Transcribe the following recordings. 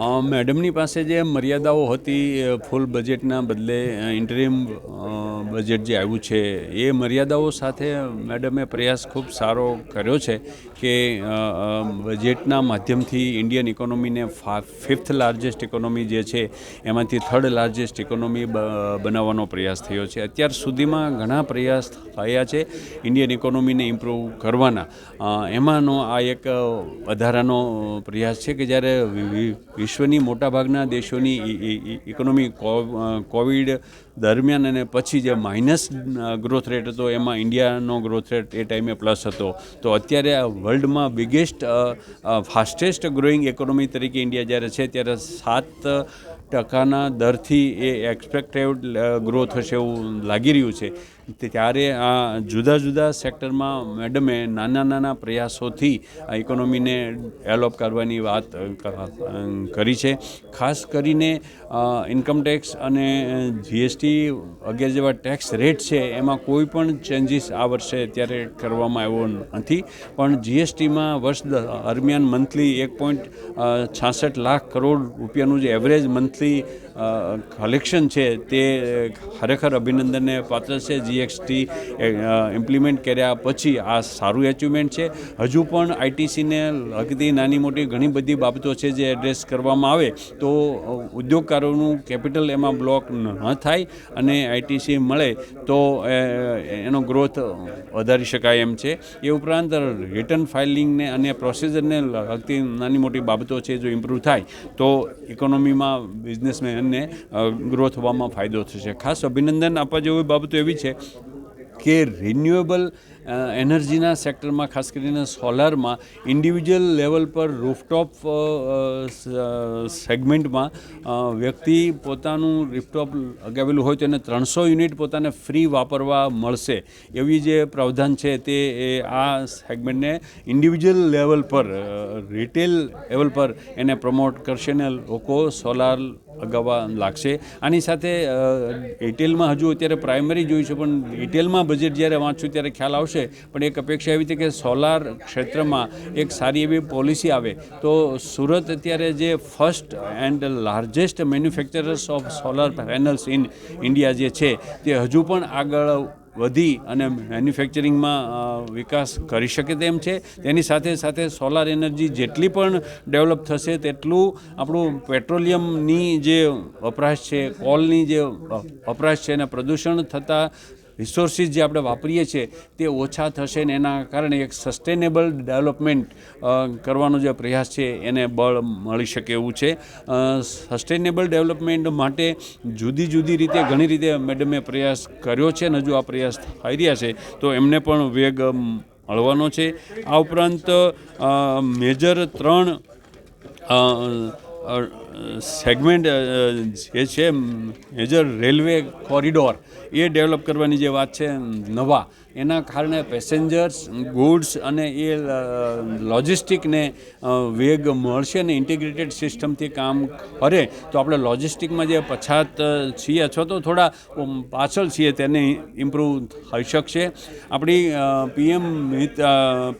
મેડમની પાસે જે મર્યાદાઓ હતી ફૂલ બજેટના બદલે ઇન્ટરિમ બજેટ જે આવ્યું છે, એ મર્યાદાઓ સાથે મેડમે પ્રયાસ ખૂબ સારો કર્યો છે કે બજેટના માધ્યમથી ઇન્ડિયન ઇકોનોમીને ફિફ્થ લાર્જેસ્ટ ઇકોનોમી જે છે, એમાંથી થર્ડ લાર્જેસ્ટ ઇકોનોમી બનાવવાનો પ્રયાસ થયો છે. અત્યાર સુધીમાં ઘણા પ્રયાસ થયા છે ઇન્ડિયન ઇકોનોમીને ઇમ્પ્રૂવ કરવાના. એમાંનો આ એક વધારાનો પ્રયાસ છે કે જ્યારે વિશ્વની મોટાભાગના દેશોની ઇકોનોમી કોવિડ દરમિયાન અને પછી જે માઇનસ ગ્રોથ રેટ હતો, એમાં ઇન્ડિયાનો ગ્રોથ રેટ એ ટાઈમે પ્લસ હતો. તો અત્યારે વર્લ્ડમાં બિગેસ્ટ ફાસ્ટેસ્ટ ગ્રોઈંગ ઇકોનોમી તરીકે ઇન્ડિયા જ્યારે છે, ત્યારે સાત ટકાના દરથી એ એક્સપેક્ટેડ ગ્રોથ હશે એવું લાગી રહ્યું છે. ત્યારે આ જુદા જુદા સેક્ટરમાં મેડમે નાના નાના પ્રયાસોથી આ ઇકોનોમીને ડેવલપ કરવાની વાત કરી છે. ખાસ કરીને ઇન્કમ ટેક્સ અને જીએસટી વગેરે જેવા ટેક્સ રેટ છે, એમાં કોઈ પણ ચેન્જીસ આ વર્ષે અત્યારે કરવામાં આવ્યો નથી. પણ જીએસટીમાં વર્ષ દરમિયાન મંથલી એક પોઈન્ટ છાસઠ લાખ કરોડ રૂપિયાનું જે એવરેજ મંથલી કલેક્શન છે તે ખરેખર અભિનંદનને પાત્ર છે. જીએસટી ઇમ્પ્લિમેન્ટ કર્યા પછી આ સારું એચિવમેન્ટ છે. હજુ પણ આઈટીસીને લગતી નાની મોટી ઘણી બધી બાબતો છે જે એડ્રેસ કરવામાં આવે તો ઉદ્યોગકારોનું કેપિટલ એમાં બ્લોક ન થાય અને આઈટીસી મળે તો એનો ગ્રોથ વધારી શકાય એમ છે. એ ઉપરાંત રિટર્ન ફાઇલિંગને અને પ્રોસીજરને લગતી નાની મોટી બાબતો છે જો ઇમ્પ્રૂવ થાય તો ઇકોનોમીમાં બિઝનેસમેનને ગ્રો થવામાં ફાયદો થશે. ખાસ અભિનંદન આપવા જેવી બાબતો એવી છે કે રિન્યુએબલ એનર્જીના સેક્ટરમાં ખાસ કરીને સોલારમાં ઇન્ડિવિજ્યુઅલ લેવલ પર રૂફટોપ સેગમેન્ટમાં વ્યક્તિ પોતાનું રૂફટોપ લગાવેલું હોય તો એને ત્રણસો યુનિટ પોતાને ફ્રી વાપરવા મળશે. એવી જે પ્રાવધાન છે તે આ સેગમેન્ટને ઇન્ડિવિજ્યુઅલ લેવલ પર રિટેલ લેવલ પર એને પ્રમોટ કરશે ને લોકો સોલાર લગાવવા લાગશે. આની સાથે ડિટેલમાં હજુ અત્યારે પ્રાઇમરી જોયું છે, પણ ડિટેલમાં બજેટ જ્યારે વાંચું ત્યારે ખ્યાલ આવશે. પણ એક અપેક્ષા એવી હતી કે સોલાર ક્ષેત્રમાં એક સારી એવી પોલિસી આવે. તો સુરત અત્યારે જે first and largest manufacturers of solar panels in India જે છે, તે હજુ પણ આગળ વધી અને મેન્યુફેક્ચરિંગમાં વિકાસ કરી શકે તેમ છે. તેની સાથે સાથે સોલાર એનર્જી જેટલી પણ ડેવલપ થશે તેટલું આપણું પેટ્રોલિયમની જે વપરાશ છે કોલની જે વપરાશ છે અને પ્રદૂષણ થતાં રિસોર્સિસ જે આપણે વાપરીએ છીએ તે ઓછા થશે ને એના કારણે એક સસ્ટેનેબલ ડેવલપમેન્ટ કરવાનો જે પ્રયાસ છે એને બળ મળી શકે એવું છે. સસ્ટેનેબલ ડેવલપમેન્ટ માટે જુદી જુદી રીતે, ઘણી રીતે મેડમે પ્રયાસ કર્યો છે અને હજુ આ પ્રયાસ થઈ રહ્યા છે, તો એમને પણ વેગ મળવાનો છે. આ ઉપરાંત મેજર ત્રણ સેગમેન્ટ જે છે, મેજર રેલવે કોરિડોર, એ ડેવલપ કરવાની જે વાત છે, નવા, એના કારણે પેસેન્જર્સ, ગુડ્સ અને એ લોજિસ્ટિકને વેગ મળશે ને ઇન્ટિગ્રેટેડ સિસ્ટમથી કામ કરે, તો આપણે લોજિસ્ટિકમાં જે પછાત છીએ, અથવા તો થોડા પાછળ છીએ, તેને ઇમ્પ્રૂવ થઈ શકશે. આપણી પીએમ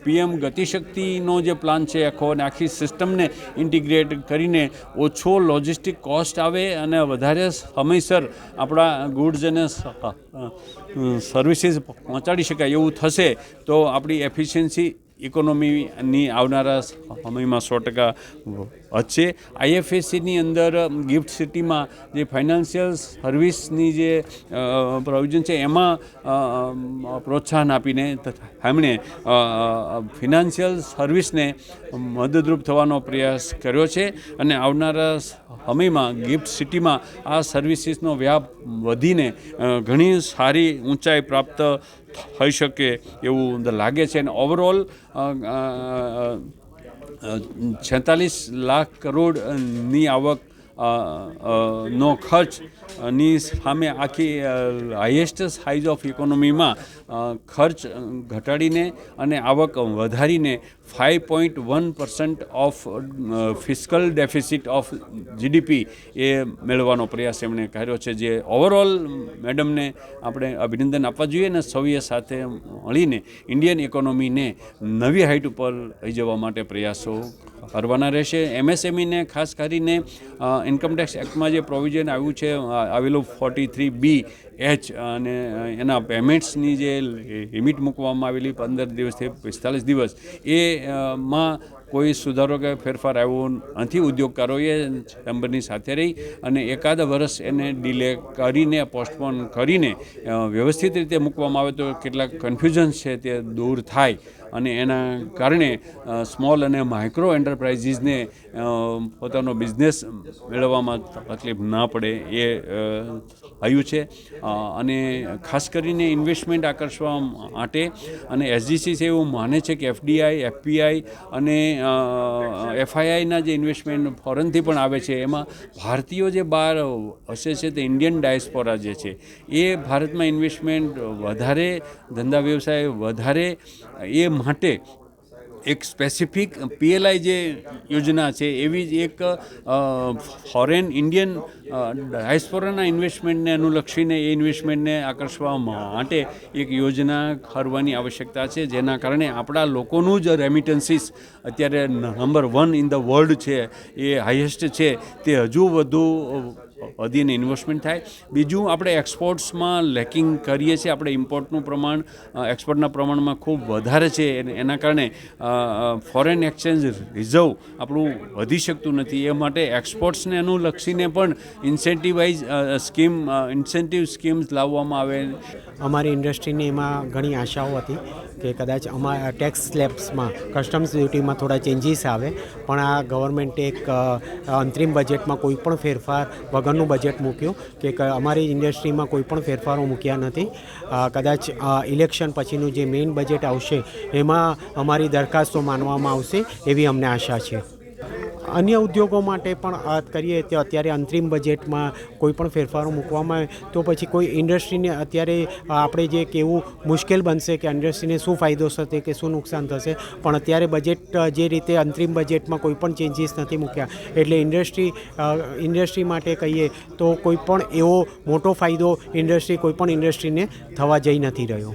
પીએમ ગતિશક્તિનો જે પ્લાન છે, આખો અને આખી સિસ્ટમને ઇન્ટિગ્રેટ કરીને ઓછો લોજિસ્ટિક કોસ્ટ આવે અને વધારે સમયસર આપણા ગુડ્સ અને સર્વિસીસ પહોંચાડી શકાય એવું થશે, તો આપણી એફિશિયન્સી ઇકોનોમીની આવનારા સમયમાં સો ટકા વધશે. આઈએફએસસીની અંદર ગિફ્ટ સિટીમાં જે ફાઇનાન્શિયલ સર્વિસની જે પ્રોવિઝન છે, એમાં પ્રોત્સાહન આપીને એમણે ફિનાન્શિયલ સર્વિસને મદદરૂપ થવાનો પ્રયાસ કર્યો છે અને આવનારા સમયમાં ગિફ્ટ સિટીમાં આ સર્વિસીસનો વ્યાપ વધીને ઘણી સારી ઊંચાઈ પ્રાપ્ત થઈ શકે એવું લાગે છે. અને ઓવરઓલ છેતાલીસ લાખ કરોડની આવક નો ખર્ચની સામે આખી હાઈએસ્ટ સાઇઝ ઓફ ઇકોનોમીમાં ખર્ચ ઘટાડીને અને આવક વધારીને five point one percent of fiscal deficit of GDP એ મેળવવાનો પ્રયાસ એમણે કર્યો છે. જે ઓવરઓલ મેડમને આપણે અભિનંદન આપવા જોઈએ અને સૌએ સાથે મળીને ઇન્ડિયન ઇકોનોમીને નવી હાઇટ ઉપર લઈ જવા માટે પ્રયાસો કરવાના રહેશે. એમએસએમઈને ખાસ કરીને ઇન્કમટેક્સ એક્ટમાં જે પ્રોવિઝન આવ્યું છે આવેલું ફોર્ટી થ્રી બી એચ અને એના પેમેન્ટ્સની જે લિમિટ મૂકવામાં આવેલી પંદર દિવસથી પિસ્તાલીસ દિવસ, એ માં કોઈ સુધારો કે ફેરફાર આવ્યો નથી ઉદ્યોગકારોએ ચેમ્બરની સાથે રહી અને એકાદ વર્ષ એને ડિલે કરીને પોસ્ટપોન કરીને વ્યવસ્થિત રીતે મૂકવામાં આવે તો કેટલાક કન્ફ્યુઝન્સ છે તે દૂર થાય અને એના કારણે સ્મોલ અને માઇક્રો એન્ટરપ્રાઇઝીસને પોતાનો બિઝનેસ મેળવવામાં તકલીફ ના પડે એ થયું છે. અને ખાસ કરીને ઇન્વેસ્ટમેન્ટ આકર્ષવા માટે અને એસજીસી છે એવું માને છે કે એફડીઆઈ એફપીઆઈ અને એફઆઈઆઈના જે ઇન્વેસ્ટમેન્ટ ફોરેનથી પણ આવે છે, એમાં ભારતીયો જે બહાર હશે છે તે ઇન્ડિયન ડાયસ્પોરા જે છે, એ ભારતમાં ઇન્વેસ્ટમેન્ટ વધારે, ધંધા વ્યવસાય વધારે એ માટે એક સ્પેસિફિક પીએલઆઈ જે યોજના છે, એવી જ એક ફોરેન ઇન્ડિયન ડાયસ્પોરાના ઇન્વેસ્ટમેન્ટને અનુલક્ષીને એ ઇન્વેસ્ટમેન્ટને આકર્ષવા માટે એક યોજના કરવાની આવશ્યકતા છે. જેના કારણે આપણા લોકોનું જ રેમિટન્સીસ અત્યારે number one in the world છે, એ હાઈએસ્ટ છે. તે હજુ વધુ વધીને ઇન્વેસ્ટમેન્ટ થાય. બીજું આપણે એક્સપોર્ટ્સમાં લેકિંગ કરીએ છીએ. આપણે ઇમ્પોર્ટનું પ્રમાણ એક્સપોર્ટના પ્રમાણમાં ખૂબ વધારે છે. એના કારણે ફોરેન એક્સચેન્જ રિઝર્વ આપણું વધી શકતું નથી. એ માટે એક્સપોર્ટ્સને અનુલક્ષીને પણ ઇન્સેન્ટિવાઇઝ સ્કીમ ઇન્સેન્ટિવ સ્કીમ્સ લાવવામાં આવે. અમારી ઇન્ડસ્ટ્રીની એમાં ઘણી આશાઓ હતી કે કદાચ અમારા ટેક્સ સ્લેબ્સમાં કસ્ટમ્સ ડ્યુટીમાં થોડા ચેન્જીસ આવે. પણ આ ગવર્મેન્ટે એક અંતરિમ બજેટમાં કોઈ પણ ફેરફાર વગરનું બજેટ મૂક્યું કે અમારી ઇન્ડસ્ટ્રીમાં કોઈ પણ ફેરફારો મૂક્યા નથી. કદાચ ઇલેક્શન પછીનું જે મેઇન બજેટ આવશે, એમાં અમારી દરખાસ્તો માનવામાં આવશે એવી અમને આશા છે. અન્ય ઉદ્યોગો માટે પણ વાત કરીએ તો અત્યારે અંતરિમ બજેટમાં કોઈ પણ ફેરફારો મૂકવામાં આવે તો પછી કોઈ ઇન્ડસ્ટ્રીને અત્યારે આપણે જે કેવું મુશ્કેલ બનશે કે ઇન્ડસ્ટ્રીને શું ફાયદો થશે કે શું નુકસાન થશે, પણ અત્યારે બજેટ જે રીતે અંતરિમ બજેટમાં કોઈ પણ ચેન્જીસ નથી મૂક્યા. એટલે ઇન્ડસ્ટ્રી ઇન્ડસ્ટ્રી માટે કહીએ તો કોઈ પણ એવો મોટો ફાયદો ઇન્ડસ્ટ્રી, કોઈ પણ ઇન્ડસ્ટ્રીને થવા જઈ નથી રહ્યો.